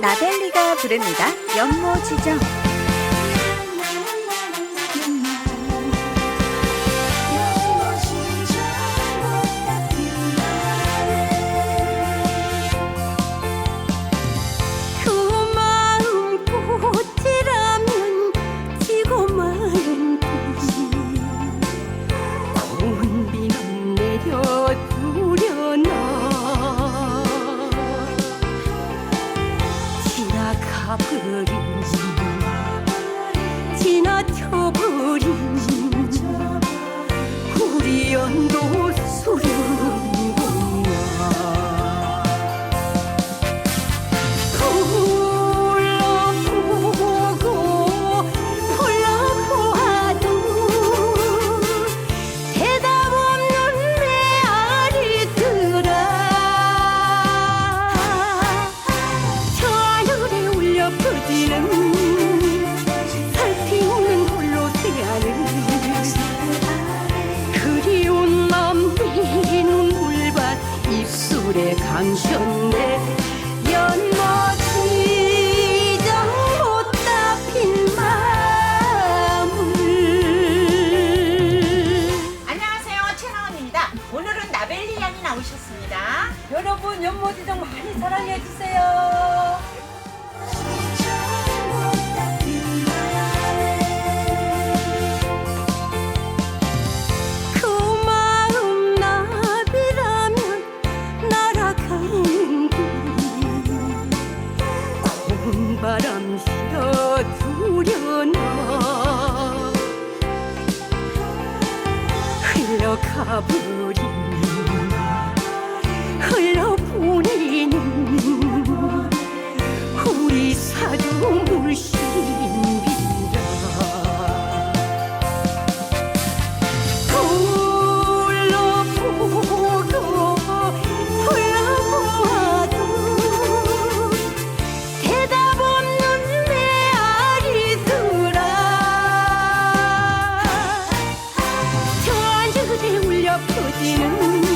나벨리가 부릅니다. 연모 지정. 연도 수련 못다 핀 마음을 안녕하세요 최나원입니다. 오늘은 나벨리 양이 나오셨습니다. 여러분 연못이정 많이 사랑해 주세요. 바람 실어 두려나? 흘러가버리는 흘러보내는 우리 사주 물씬 不及与